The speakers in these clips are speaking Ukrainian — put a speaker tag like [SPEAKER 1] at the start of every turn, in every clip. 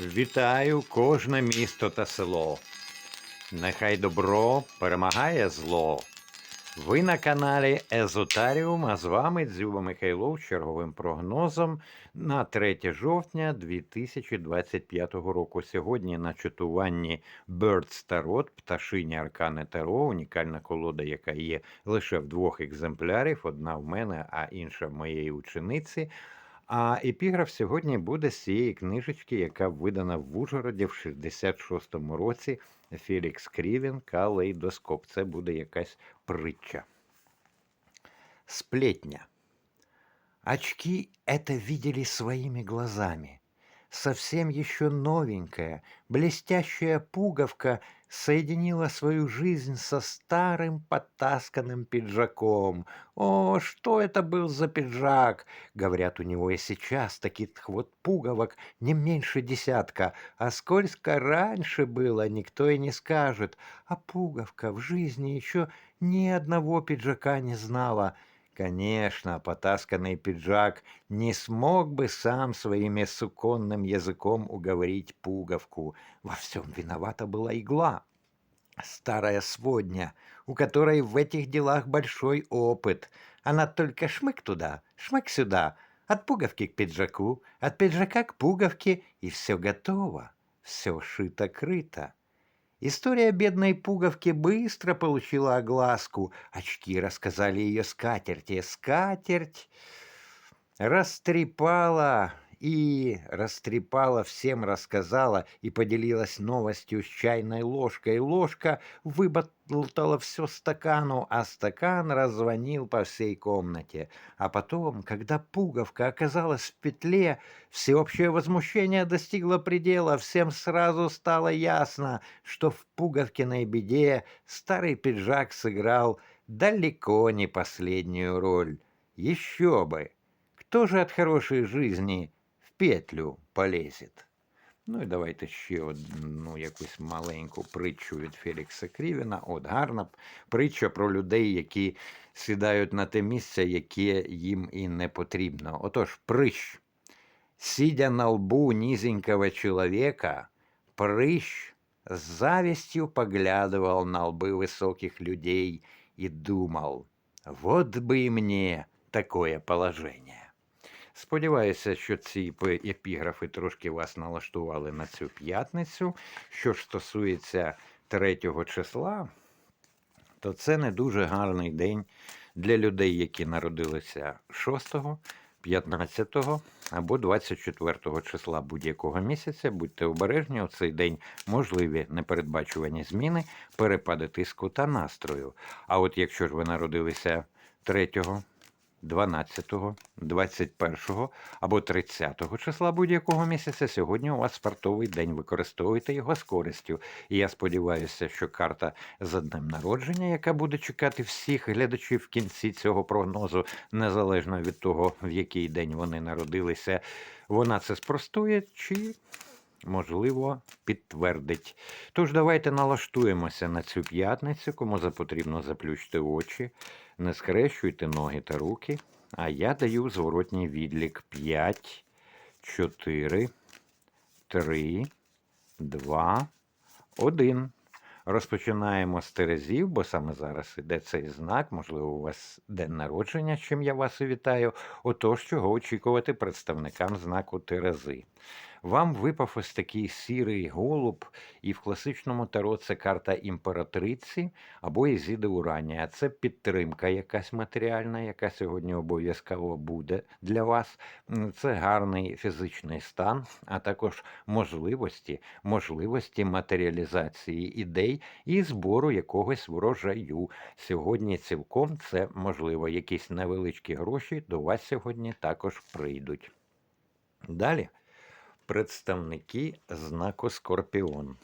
[SPEAKER 1] Вітаю кожне місто та село. Нехай добро перемагає зло. Ви на каналі Езотаріум, а з вами Дзюба Михайлов з черговим прогнозом на 3 жовтня 2025 року. Сьогодні на читуванні Birds Tarot, пташині Аркани Таро, унікальна колода, яка є лише в двох екземплярів: одна в мене, а інша в моєї учениці. А епіграф сьогодні буде з цієї книжечки, яка видана в Ужгороді в 66-му році. Фелікс Крівін Калейдоскоп. Це буде якась притча. Сплетня. Очки это видели своими глазами. Совсем еще новенькая, блестящая пуговка соединила свою жизнь со старым потасканным пиджаком. О, что это был за пиджак? Говорят, у него и сейчас таких вот пуговок не меньше десятка, а сколько раньше было, никто и не скажет. А пуговка в жизни еще ни одного пиджака не знала. Конечно, потасканный пиджак не смог бы сам своими суконным языком уговорить пуговку. Во всем виновата была игла. Старая сводня, у которой в этих делах большой опыт. Она только шмык туда, шмык сюда, от пуговки к пиджаку, от пиджака к пуговке, и все готово, все шито-крыто. История бедной пуговки быстро получила огласку. Очки рассказали ее скатерти. Скатерть растрепала и растрепала, всем рассказала и поделилась новостью с чайной ложкой. Ложка выболтала все стакану, а стакан раззвонил по всей комнате. А потом, когда пуговка оказалась в петле, всеобщее возмущение достигло предела. Всем сразу стало ясно, что в пуговкиной беде старый пиджак сыграл далеко не последнюю роль. Еще бы! Кто же от хорошей жизни петлю полезет? Ну і давайте ще одну якусь маленьку притчу від Фелікса Крівіна. От гарна притча про людей, які сідають на те місце, яке їм і не потрібно. Отож, прищ. Сидя на лбу низенького человека, прыщ с завистью поглядывал на лбы высоких людей и думал, вот бы и мне такое положение. Сподіваюся, що ці епіграфи трошки вас налаштували на цю п'ятницю. Що ж стосується 3 числа, то це не дуже гарний день для людей, які народилися 6, 15 або 24 числа будь-якого місяця. Будьте обережні, у цей день можливі непередбачувані зміни, перепади тиску та настрою. А от якщо ж ви народилися 3, 12, 21 або 30 числа будь-якого місяця, сьогодні у вас спартовий день. Використовуйте його з користю. І я сподіваюся, що карта за днем народження, яка буде чекати всіх глядачів в кінці цього прогнозу, незалежно від того, в який день вони народилися, вона це спростує чи. Можливо, підтвердить. Тож давайте налаштуємося на цю п'ятницю, кому потрібно заплющити очі, не скрещуйте ноги та руки. А я даю зворотній відлік 5, 4, 3, 2, 1. Розпочинаємо з Терезів, бо саме зараз іде цей знак. Можливо, у вас день народження, з чим я вас і вітаю. Отож, чого очікувати представникам знаку Терези. Вам випав ось такий сірий голуб, і в класичному таро це карта імператриці або Ізіди Уранія. Це підтримка якась матеріальна, яка сьогодні обов'язково буде для вас. Це гарний фізичний стан, а також можливості, можливості матеріалізації ідей і збору якогось врожаю. Сьогодні цілком це можливо. Якісь невеличкі гроші до вас сьогодні також прийдуть. Далі представники знаку Скорпіон.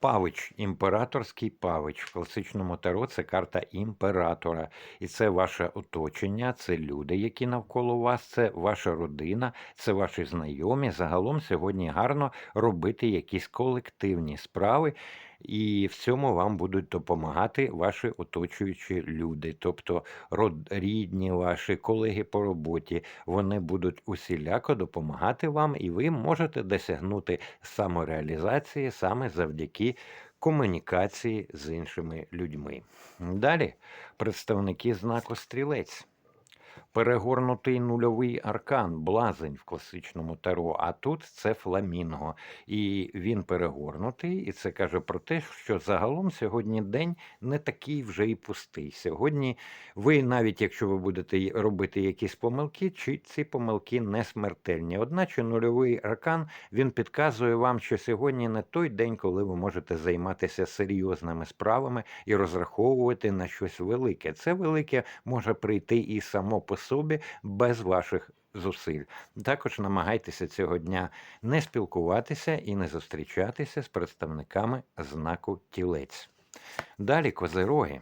[SPEAKER 1] Павич, імператорський павич. В класичному таро це карта імператора. І це ваше оточення, це люди, які навколо вас, це ваша родина, це ваші знайомі. Загалом сьогодні гарно робити якісь колективні справи. І в цьому вам будуть допомагати ваші оточуючі люди, тобто рідні ваші, колеги по роботі. Вони будуть усіляко допомагати вам, і ви можете досягнути самореалізації саме завдяки комунікації з іншими людьми. Далі представники знаку стрілець. Перегорнутий нульовий аркан, блазень в класичному таро, а тут це фламінго. І він перегорнутий, і це каже про те, що загалом сьогодні день не такий вже і пустий. Сьогодні ви, навіть якщо ви будете робити якісь помилки, чи ці помилки не смертельні. Одначе нульовий аркан він підказує вам, що сьогодні не той день, коли ви можете займатися серйозними справами і розраховувати на щось велике. Це велике може прийти і само по собі без ваших зусиль. Також намагайтеся цього дня не спілкуватися і не зустрічатися з представниками знаку тілець. Далі козироги.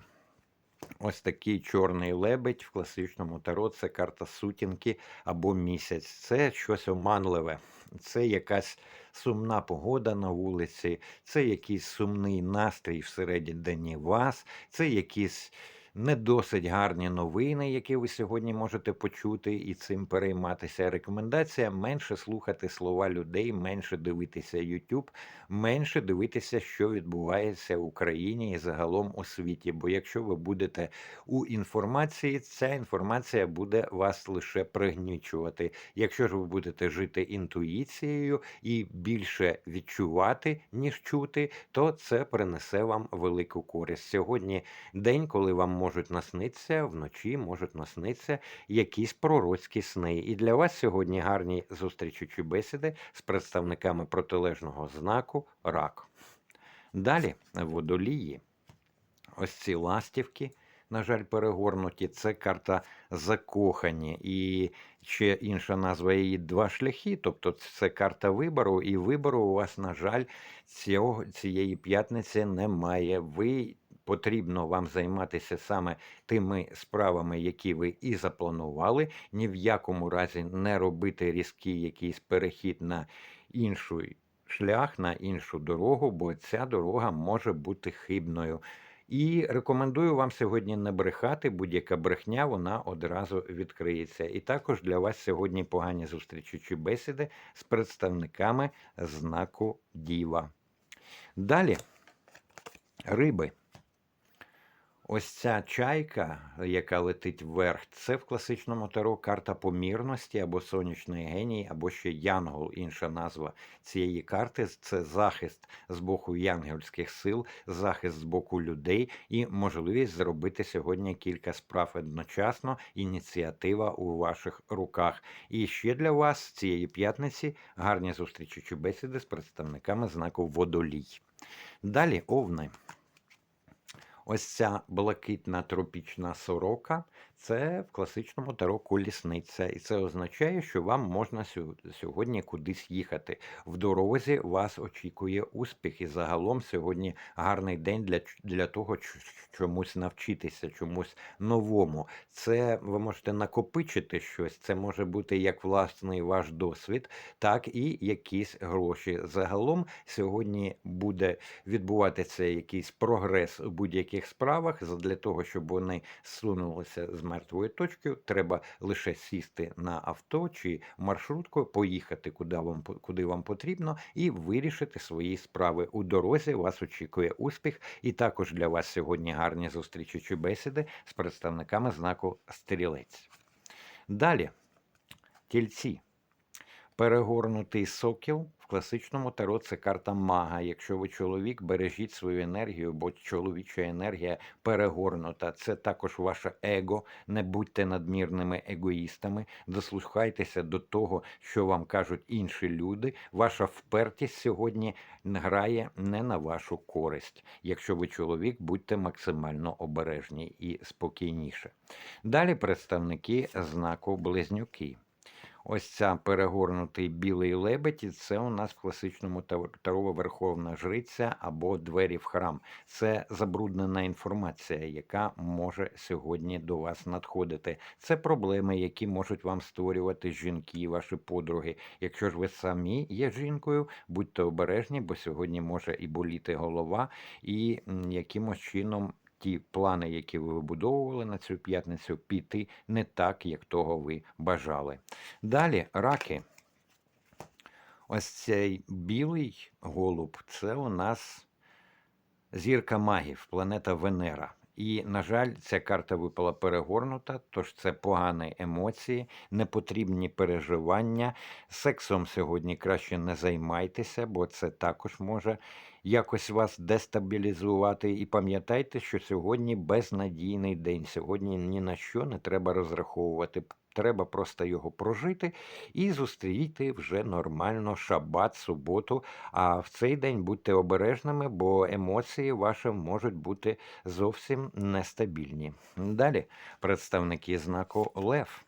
[SPEAKER 1] Ось такий чорний лебедь в класичному таро це карта сутінки або місяць. Це щось оманливе, це якась сумна погода на вулиці, це якийсь сумний настрій всередині вас, це якісь не досить гарні новини, які ви сьогодні можете почути і цим перейматися. Рекомендація менше слухати слова людей, менше дивитися YouTube, менше дивитися, що відбувається в Україні і загалом у світі. Бо якщо ви будете у інформації, ця інформація буде вас лише пригнічувати. Якщо ж ви будете жити інтуїцією і більше відчувати, ніж чути, то це принесе вам велику користь. Сьогодні день, коли вам можуть наснитися, вночі можуть наснитися якісь пророцькі сни. І для вас сьогодні гарні зустрічі чи бесіди з представниками протилежного знаку рак. Далі водолії. Ось ці ластівки, на жаль, перегорнуті. Це карта закохані. І ще інша назва її два шляхи. Тобто це карта вибору, і вибору у вас, на жаль, цього, цієї п'ятниці немає. Ви потрібно вам займатися саме тими справами, які ви і запланували. Ні в якому разі не робити різкий якийсь перехід на іншу шлях, на іншу дорогу, бо ця дорога може бути хибною. І рекомендую вам сьогодні не брехати, будь-яка брехня вона одразу відкриється. І також для вас сьогодні погані зустрічі чи бесіди з представниками знаку Діва. Далі риби. Ось ця чайка, яка летить вверх, це в класичному таро карта помірності або сонячний геній, або ще янгол, інша назва цієї карти. Це захист з боку янгельських сил, захист з боку людей і можливість зробити сьогодні кілька справ одночасно. Ініціатива у ваших руках. І ще для вас цієї п'ятниці гарні зустрічі чи бесіди з представниками знаку водолій. Далі овни. Ось ця блакитна тропічна сорока це в класичному таро колісниця. І це означає, що вам можна сьо- сьогодні кудись їхати. В дорозі вас очікує успіх. І загалом сьогодні гарний день для, для того, чомусь навчитися, чомусь новому. Це ви можете накопичити щось. Це може бути як власний ваш досвід, так і якісь гроші. Загалом сьогодні буде відбуватися якийсь прогрес у будь-яких справах. Для того, щоб вони сунулися з мертвої точки, треба лише сісти на авто чи маршрутку, поїхати куди вам куди вам потрібно, і вирішити свої справи. У дорозі вас очікує успіх, і також для вас сьогодні гарні зустрічі чи бесіди з представниками знаку стрілець. Далі, тільці. Перегорнутий сокіл в класичному таро це карта мага. Якщо ви чоловік, бережіть свою енергію, бо чоловіча енергія перегорнута. Це також ваше его. Не будьте надмірними егоїстами. Дослухайтеся до того, що вам кажуть інші люди. Ваша впертість сьогодні грає не на вашу користь. Якщо ви чоловік, будьте максимально обережні і спокійніше. Далі представники знаку близнюки. Ось ця перегорнутий білий лебедь, і це у нас в класичному таро Верховна Жриця або двері в храм. Це забруднена інформація, яка може сьогодні до вас надходити. Це проблеми, які можуть вам створювати жінки, ваші подруги. Якщо ж ви самі є жінкою, будьте обережні, бо сьогодні може і боліти голова, і якимось чином. Ті плани, які ви вибудовували на цю п'ятницю, піти не так, як того ви бажали. Далі раки. Ось цей білий голуб це у нас зірка магів, планета Венера. І, на жаль, ця карта випала перегорнута, тож це погані емоції, непотрібні переживання. Сексом сьогодні краще не займайтеся, бо це також може якось вас дестабілізувати. І пам'ятайте, що сьогодні безнадійний день. Сьогодні ні на що не треба розраховувати. Треба просто його прожити і зустріти вже нормально шабат, суботу. А в цей день будьте обережними, бо емоції ваші можуть бути зовсім нестабільні. Далі представники знаку Лев.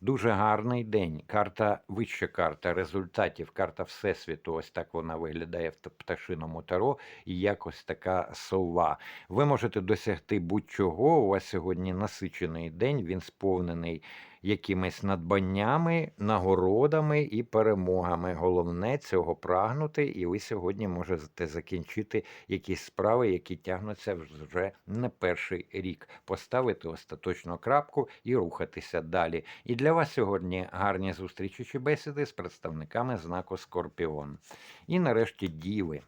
[SPEAKER 1] Дуже гарний день. Карта, вища карта результатів, карта Всесвіту. Ось так вона виглядає в пташиному таро, і якось така сова. Ви можете досягти будь-чого. У вас сьогодні насичений день, він сповнений якимись надбаннями, нагородами і перемогами. Головне цього прагнути, і ви сьогодні можете закінчити якісь справи, які тягнуться вже не перший рік. Поставити остаточну крапку і рухатися далі. І для вас сьогодні гарні зустрічі чи бесіди з представниками знаку Скорпіон. І нарешті діви.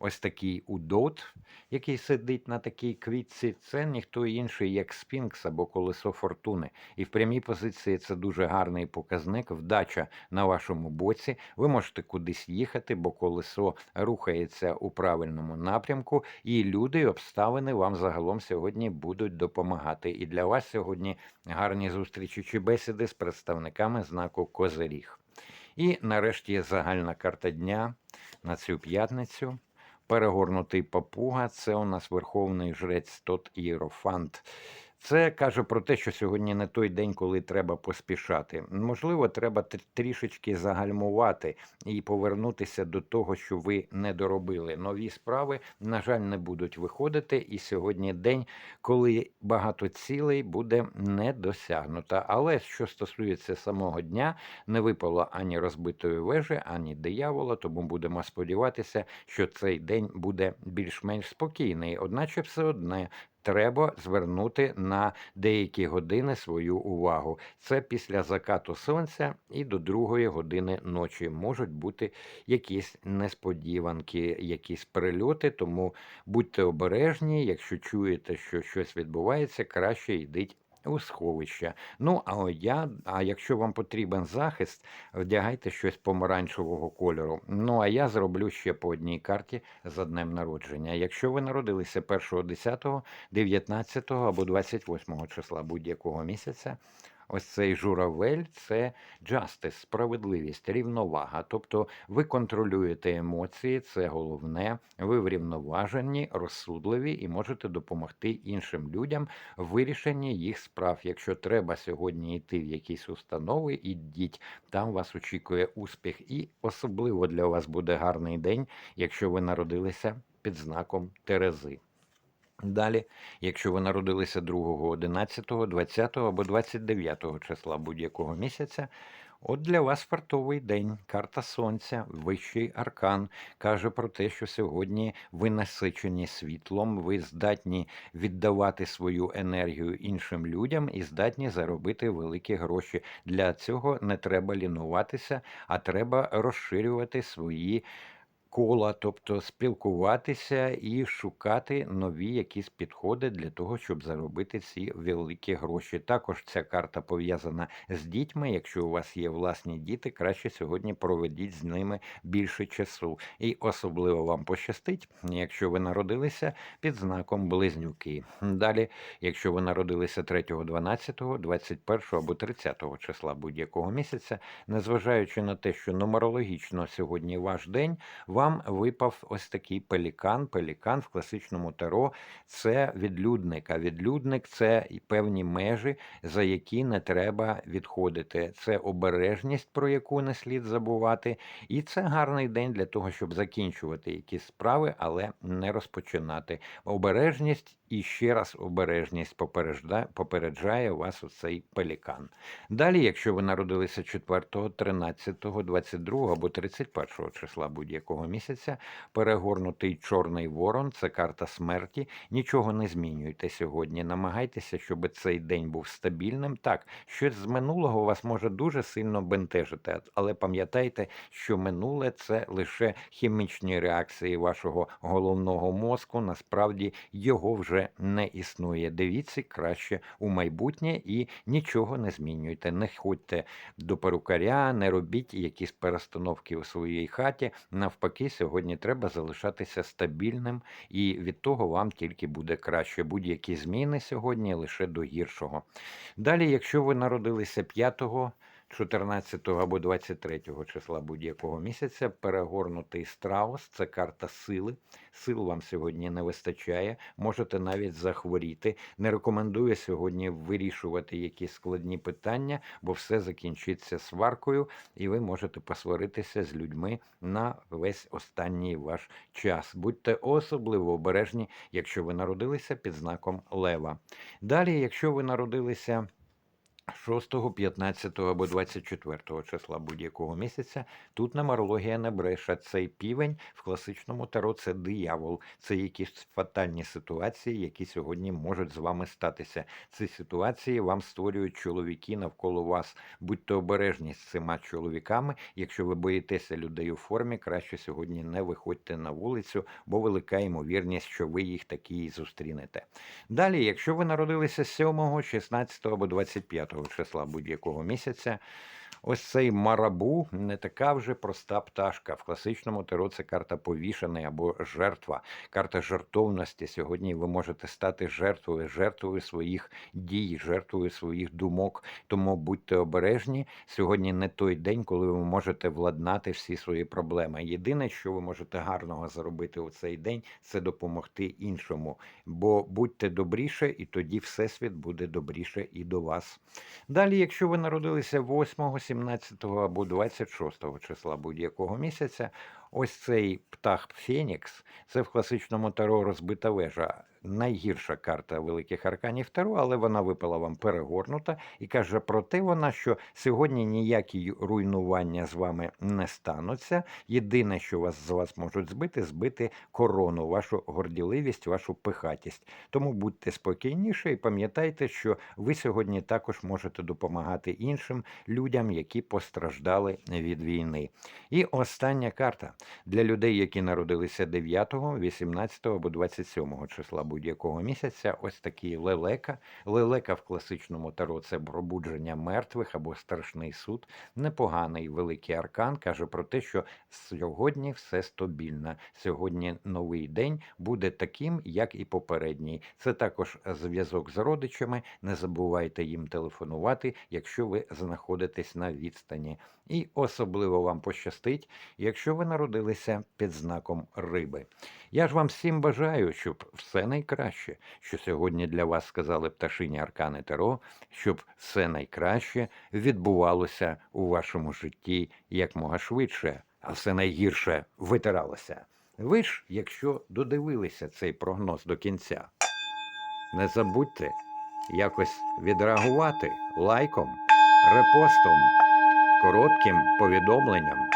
[SPEAKER 1] Ось такий удот, який сидить на такій квітці, це ніхто інший, як Сфінкс або колесо фортуни. І в прямій позиції це дуже гарний показник, вдача на вашому боці. Ви можете кудись їхати, бо колесо рухається у правильному напрямку, і люди, і обставини вам загалом сьогодні будуть допомагати. І для вас сьогодні гарні зустрічі чи бесіди з представниками знаку Козиріг. І нарешті загальна карта дня на цю п'ятницю. Перегорнутий папуга це у нас верховний жрець Тот Єрофант. Це каже про те, що сьогодні не той день, коли треба поспішати. Можливо, треба трішечки загальмувати і повернутися до того, що ви не доробили. Нові справи, на жаль, не будуть виходити. І сьогодні день, коли багато цілей буде не досягнуто. Але що стосується самого дня, не випало ані розбитої вежі, ані диявола, тому будемо сподіватися, що цей день буде більш-менш спокійний. Одначе все одне. Треба звернути на деякі години свою увагу. Це після закату сонця і до другої години ночі можуть бути якісь несподіванки, якісь прильоти. Тому будьте обережні. Якщо чуєте, що щось відбувається, краще йдіть у сховища. Ну, а я, а якщо вам потрібен захист, вдягайте щось помаранчевого кольору. Ну, а я зроблю ще по одній карті за днем народження. Якщо ви народилися 1, 10, 19 або 28 числа будь-якого місяця, Ось цей журавель це justice, справедливість, рівновага. Тобто ви контролюєте емоції, це головне. Ви врівноважені, розсудливі і можете допомогти іншим людям в вирішенні їх справ. Якщо треба сьогодні йти в якісь установи, ідіть, там вас очікує успіх. І особливо для вас буде гарний день, якщо ви народилися під знаком Терези. Далі, якщо ви народилися 2, 11, 20 або 29 числа будь-якого місяця, от для вас фартовий день. Карта Сонця, вищий аркан каже про те, що сьогодні ви насичені світлом, ви здатні віддавати свою енергію іншим людям і здатні заробити великі гроші. Для цього не треба лінуватися, а треба розширювати свої кола, тобто спілкуватися і шукати нові якісь підходи для того, щоб заробити ці великі гроші. Також ця карта пов'язана з дітьми. Якщо у вас є власні діти, краще сьогодні проведіть з ними більше часу. І особливо вам пощастить, якщо ви народилися під знаком близнюки. Далі, якщо ви народилися 3, 12, 21 або 30 числа будь-якого місяця, незважаючи на те, що нумерологічно сьогодні ваш день, вам випав ось такий пелікан. Пелікан в класичному таро це відлюдник. А відлюдник це певні межі, за які не треба відходити. Це обережність, про яку не слід забувати. І це гарний день для того, щоб закінчувати якісь справи, але не розпочинати. Обережність і ще раз обережність попереджа- попереджає вас оцей пелікан. Далі, якщо ви народилися 4, 13, 22 або 31 числа будь-якого місяця, перегорнутий чорний ворон це карта смерті. Нічого не змінюйте сьогодні. Намагайтеся, щоб цей день був стабільним. Так, щось з минулого вас може дуже сильно бентежити, але пам'ятайте, що минуле це лише хімічні реакції вашого головного мозку. Насправді його вже не існує. Дивіться краще у майбутнє і нічого не змінюйте. Не ходьте до перукаря, не робіть якісь перестановки у своїй хаті. Навпаки, сьогодні треба залишатися стабільним, і від того вам тільки буде краще. Будь-які зміни сьогодні лише до гіршого. Далі, якщо ви народилися 5 14 або 23 числа будь-якого місяця перегорнутий страус це карта сили. Сил вам сьогодні не вистачає, можете навіть захворіти. Не рекомендую сьогодні вирішувати якісь складні питання, бо все закінчиться сваркою, і ви можете посваритися з людьми на весь останній ваш час. Будьте особливо обережні, якщо ви народилися під знаком Лева. Далі, якщо ви народилися 6, 15 або 24 числа будь-якого місяця тут нумерологія не бреше. Цей півень в класичному таро це диявол. Це якісь фатальні ситуації, які сьогодні можуть з вами статися. Ці ситуації вам створюють чоловіки навколо вас. Будьте обережні з цими чоловіками. Якщо ви боїтеся людей у формі, краще сьогодні не виходьте на вулицю, бо велика ймовірність, що ви їх такі і зустрінете. Далі, якщо ви народилися 7, 16 або 25 числа будь-якого місяця, ось цей марабу не така вже проста пташка. В класичному таро це карта повішений або жертва, карта жертовності. Сьогодні ви можете стати жертвою, жертвою своїх дій, жертвою своїх думок. Тому будьте обережні. Сьогодні не той день, коли ви можете владнати всі свої проблеми. Єдине, що ви можете гарного заробити у цей день, це допомогти іншому. Бо будьте добріше, і тоді Всесвіт буде добріше і до вас. Далі, якщо ви народилися 8, 17 або 26 числа будь-якого місяця, ось цей птах Фенікс, це в класичному таро розбита вежа. Найгірша карта великих арканів Таро, але вона випала вам перегорнута і каже про те, вона, що сьогодні ніякі руйнування з вами не стануться. Єдине, що вас з вас можуть збити, збити корону, вашу горділивість, вашу пихатість. Тому будьте спокійніше і пам'ятайте, що ви сьогодні також можете допомагати іншим людям, які постраждали від війни. І остання карта для людей, які народилися 9, 18 або 27 числа будь-якого місяця. Ось такий лелека. Лелека в класичному таро це пробудження мертвих або страшний суд. Непоганий великий аркан каже про те, що сьогодні все стабільно. Сьогодні новий день буде таким, як і попередній. Це також зв'язок з родичами. Не забувайте їм телефонувати, якщо ви знаходитесь на відстані. І особливо вам пощастить, якщо ви народилися під знаком риби. Я ж вам всім бажаю, щоб все найкраще, що сьогодні для вас сказали пташині Аркани Таро, щоб все найкраще відбувалося у вашому житті якмога швидше, а все найгірше витиралося. Ви ж, якщо додивилися цей прогноз до кінця, не забудьте якось відреагувати лайком, репостом, коротким повідомленням.